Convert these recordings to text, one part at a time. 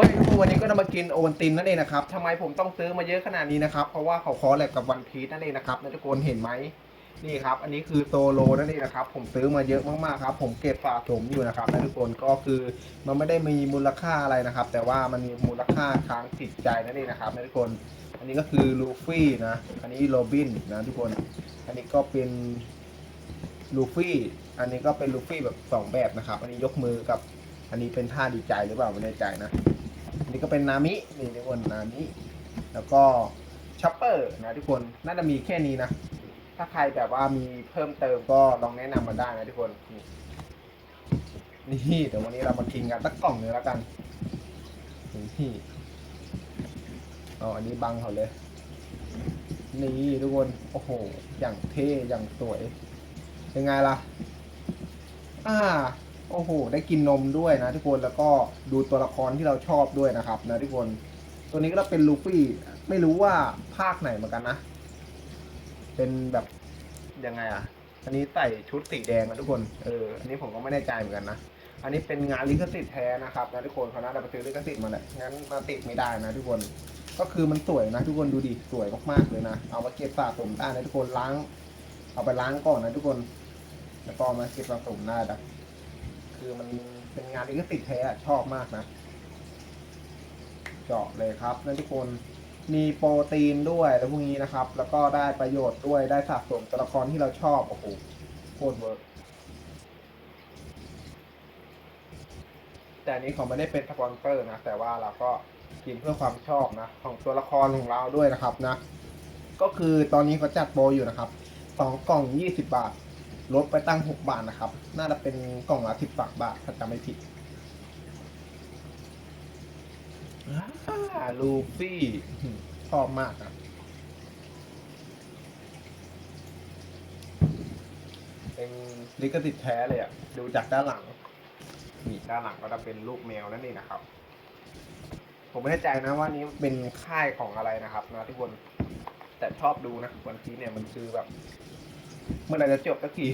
ฮ้ยวันนี้ก็จะมากินโอวัลตินนั่นเองนะครับทำไมผมต้องซื้อมาเยอะขนาดนี้นะครับ เพราะว่าเขาคอแลบกับวันพีชนั่นเองนะครับนะทุกคนเห็นไหมนี่ครับ อันนี้คือโซโลนั่นเองนะครับ ผมซื้อมาเยอะมากๆครับ ผมเก็บสะสมอยู่นะครับนะทุกคนก็คือมันไม่ได้มีมูลค่าอะไรนะครับ แต่ว่ามันมีมูลค่าทางจิตใจนั่นเองนะครับนะทุกคน อันนี้ก็คือลูฟี่นะ อันนี้โรบินนะทุกคน อันนี้ก็เป็นลูฟี่ อันนี้ก็เป็นลูฟี่แบบสองแบบนะครับ อันนี้ยกมือกับ อันนี้เป็นท่าดีใจหรือเปล่าไม่แน่ใจนะ นี้ก็เป็นนามินี่ทุกคนนามิแล้วก็ช็อปเปอร์นะทุกคนน่าจะมีแค่นี้นะ ถ้าใครแบบว่ามีเพิ่มเติมก็ลองแนะนำมาได้นะทุกคนนี่เดี๋ยววันนี้เรามากินกันสักกล่องหนึงแล้วกันนี่เอาอันนี้บังเขาเลย นี่ทุกคนโอ้โห อย่างเท่อย่างสวยเป็นไงล่ะ อ่า โอ้โห ได้กินนมด้วยนะทุกคน แล้วก็ดูตัวละครที่เราชอบด้วยนะครับนะทุกคน ตัวนี้ก็เป็นลูฟี่ ไม่รู้ว่าภาคไหนเหมือนกันนะ เป็นแบบยังไงอะ อันนี้ใส่ชุดสีแดงนะทุกคน เออ อันนี้ผมก็ไม่แน่ใจเหมือนกันนะ อันนี้เป็นงานลิขสิทธิ์แท้นะครับนะทุกคนเขาน่าจะไปซื้อลิขสิทธิ์มาแหละงั้นมาติดไม่ได้นะทุกคน ก็คือมันสวยนะทุกคนดูดิ สวยมากๆเลยนะ เอามาเก็บสะสมได้นะทุกคนล้าง เอาไปล้างก่อนนะทุกคน แล้วก็มาเก็บสะสมได้นะ คือมันเป็นงานลิขสิทธิ์แท้อะชอบมากนะ เจาะเลยครับนั่นทุกคนมีโปรตีนด้วยแล้วพวกนี้นะครับ แล้วก็ได้ประโยชน์ด้วยได้สะสมตัวละครที่เราชอบโอ้โหโคตรเวิร์กแต่อันนี้เขาไม่ได้เป็นสปอนเซอร์นะ แต่ว่าเราก็กินเพื่อความชอบนะ ของตัวละครของเราด้วยนะครับนะ ก็คือตอนนี้เขาจัดโปรอยู่นะครับสองกล่องยี่สิบบาท ลดไปตั้งหกบาทนะครับ น่าจะเป็นกล่องละสิบบาทบาทถ้าจำไม่ผิดอ่าลูฟี่อืมชอบมากนะเป็นลิขสิทธิ์แท้เลยอะดูจากด้านหลัง นี่ด้านหลังก็จะเป็นลูกแมวนั่นเองนะครับ ผมไม่แน่ใจนะว่านี้เป็นค่ายของอะไรนะครับนะทุกคน แต่ชอบดูนะวันพีเนี่ยมันคือแบบ เมื่อไหร่จะจบสักที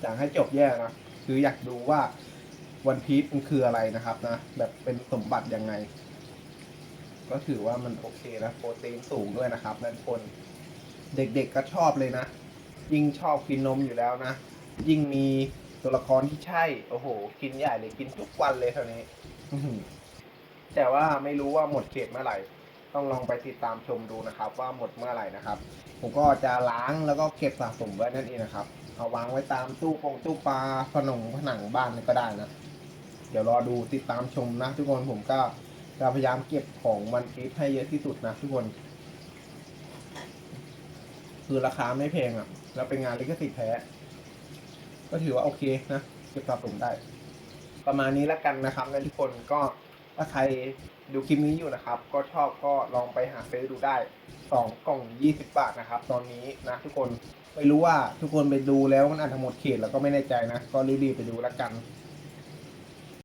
อยากให้จบแย่นะคืออยากดูว่าวันพี e มันคืออะไรนะครับนะ แบบเป็นสมบัติยังไง ก็ถือว่ามันโอเคนะโปรตีนสูงด้วยนะครับนั่นคน เด็กๆก็ชอบเลยนะ ยิ่งชอบกินนมอยู่แล้วนะ ยิ่งมีตัวละครที่ใช่ โอ้โห กินใหญ่เลยกินทุกวันเลยเท่านี้แต่ว่าไม่รู้ว่าหมดเขตเมื่อไหร่ ต้องลองไปติดตามชมดูนะครับ ว่าหมดเมื่อไหร่นะครับ ผมก็จะล้างแล้วก็เก็บสะสมไว้นั่นเองนะครับ เอาวางไว้ตามตู้ปงตู้ปลาผนงผนังบ้านก็ได้นะ เดี๋ยวรอดูติดตามชมนะทุกคนผมก็จะพยายามเก็บของมันพีชให้เยอะที่สุดนะทุกคน คือราคาไม่แพงอะ่ะ แล้วเป็นงานลิขสิทธิ์แท้ ก็ถือว่าโอเคนะ เก็บสะสมได้ ประมาณนี้แล้วกันนะครับนะทุกคนก็ ถ้าใครดูคลิปนี้อยู่นะครับ ก็ชอบก็ลองไปหาซื้อดูได้สองกล่องยี่สิบบาทนะครับ ตอนนี้นะทุกคนไม่รู้ว่าทุกคนไปดูแล้วมันอาจจะหมดเขตแล้วก็ไม่แน่ใจนะ ก็รีบๆไปดูแล้วกัน